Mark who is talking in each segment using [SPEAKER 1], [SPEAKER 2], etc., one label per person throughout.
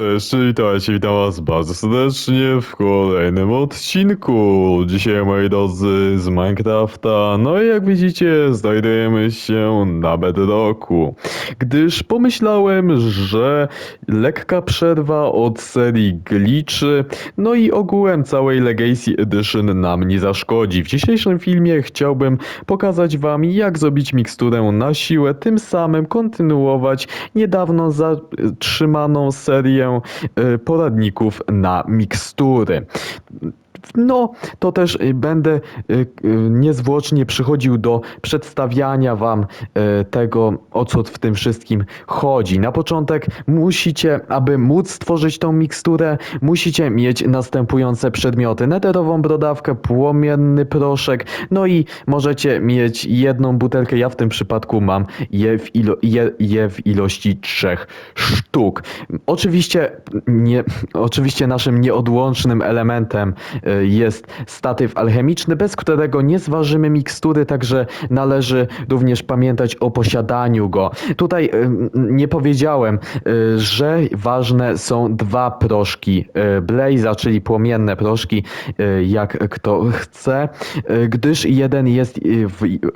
[SPEAKER 1] Cześć, witajcie, witam was bardzo serdecznie w kolejnym odcinku. Dzisiaj, moi drodzy, z Minecrafta. No i jak widzicie, znajdujemy się na Bedrocku. Gdyż pomyślałem, że lekka przerwa od serii glitchy, no i ogółem całej Legacy Edition nam nie zaszkodzi. W dzisiejszym filmie chciałbym pokazać wam, jak zrobić miksturę na siłę, tym samym kontynuować niedawno zatrzymaną serię poradników na mikstury. No, to też y, będę y, y, niezwłocznie przychodził do przedstawiania Wam tego, o co w tym wszystkim chodzi. Na początek musicie, aby móc stworzyć tą miksturę, musicie mieć następujące przedmioty. Netherową brodawkę, płomienny proszek, no i możecie mieć jedną butelkę. Ja w tym przypadku mam je w, ilo, je, je w ilości trzech sztuk. Oczywiście, nie, oczywiście naszym nieodłącznym elementem jest statyw alchemiczny, bez którego nie zważymy mikstury, także należy również pamiętać o posiadaniu go. Tutaj y, nie powiedziałem, y, że ważne są dwa proszki y, Blaze'a, czyli płomienne proszki, jak kto chce, gdyż jeden jest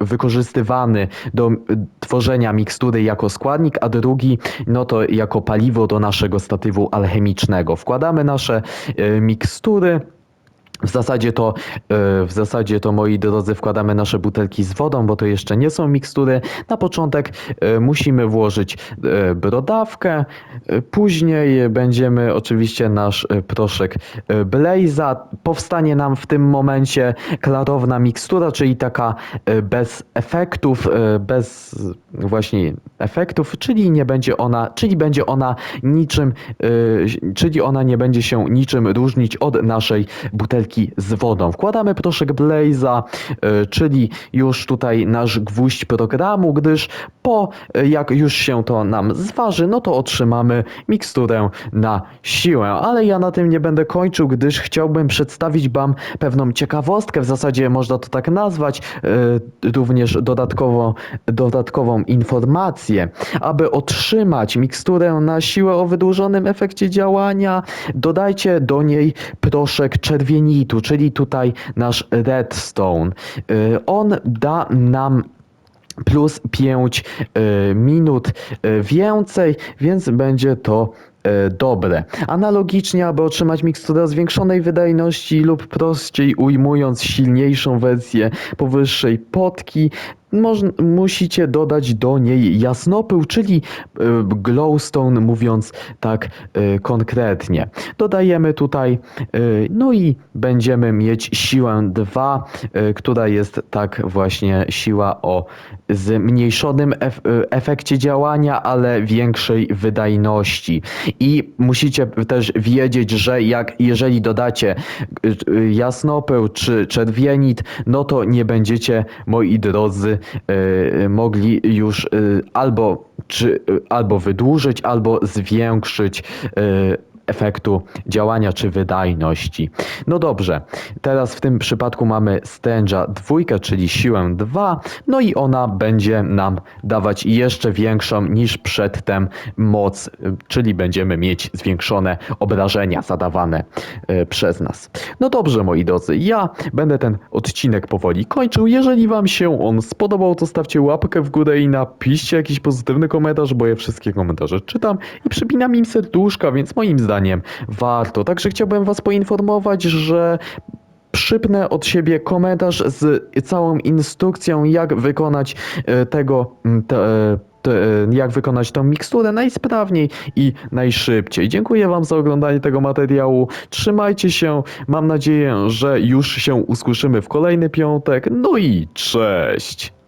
[SPEAKER 1] wykorzystywany do tworzenia mikstury jako składnik, a drugi no to jako paliwo do naszego statywu alchemicznego. Wkładamy nasze mikstury. W zasadzie to, e, w zasadzie to moi drodzy wkładamy nasze butelki z wodą, bo to jeszcze nie są mikstury. Na początek e, musimy włożyć e, brodawkę, później będziemy oczywiście nasz proszek Blaze'a. Powstanie nam w tym momencie klarowna mikstura, czyli taka bez efektów, bez właśnie efektów, czyli nie będzie ona, czyli będzie ona niczym, czyli ona nie będzie się niczym różnić od naszej butelki z wodą. Wkładamy proszek Blaze'a, e, czyli już tutaj nasz gwóźdź programu, gdyż po e, jak już się to nam zważy, no to otrzymamy miksturę na siłę. Ale ja na tym nie będę kończył, gdyż chciałbym przedstawić Wam pewną ciekawostkę, w zasadzie można to tak nazwać, e, również dodatkowo, dodatkową informację. Aby otrzymać miksturę na siłę o wydłużonym efekcie działania, dodajcie do niej proszek czyli tutaj nasz redstone. Y, On da nam plus 5 minut y, więcej, więc będzie to y, dobre. Analogicznie, aby otrzymać miksturę zwiększonej wydajności lub prościej ujmując silniejszą wersję powyższej potki, moż, musicie dodać do niej jasnopył, czyli y, glowstone, mówiąc tak y, konkretnie. Dodajemy tutaj, y, no i będziemy mieć siłę 2, y, która jest tak właśnie siła o zmniejszonym ef efekcie działania, ale większej wydajności. I musicie też wiedzieć, że jak jeżeli dodacie y, jasnopył czy czerwienit, no to nie będziecie, moi drodzy, y, mogli już y, albo, czy, albo wydłużyć, albo zwiększyć efektu działania czy wydajności. No dobrze, teraz w tym przypadku mamy stęża dwójkę, czyli siłę 2, no i ona będzie nam dawać jeszcze większą niż przedtem moc, czyli będziemy mieć zwiększone obrażenia zadawane y, przez nas. No dobrze, moi drodzy, ja będę ten odcinek powoli kończył. Jeżeli Wam się on spodobał, to stawcie łapkę w górę i napiszcie jakiś pozytywny komentarz, bo ja wszystkie komentarze czytam i przypinam im serduszka, więc moim zdaniem warto. Także chciałbym Was poinformować, że przypnę od siebie komentarz z całą instrukcją, jak wykonać e, tego. Te, e, e, jak wykonać tą miksturę najsprawniej i najszybciej. Dziękuję Wam za oglądanie tego materiału. Trzymajcie się. Mam nadzieję, że już się usłyszymy w kolejny piątek. No i cześć!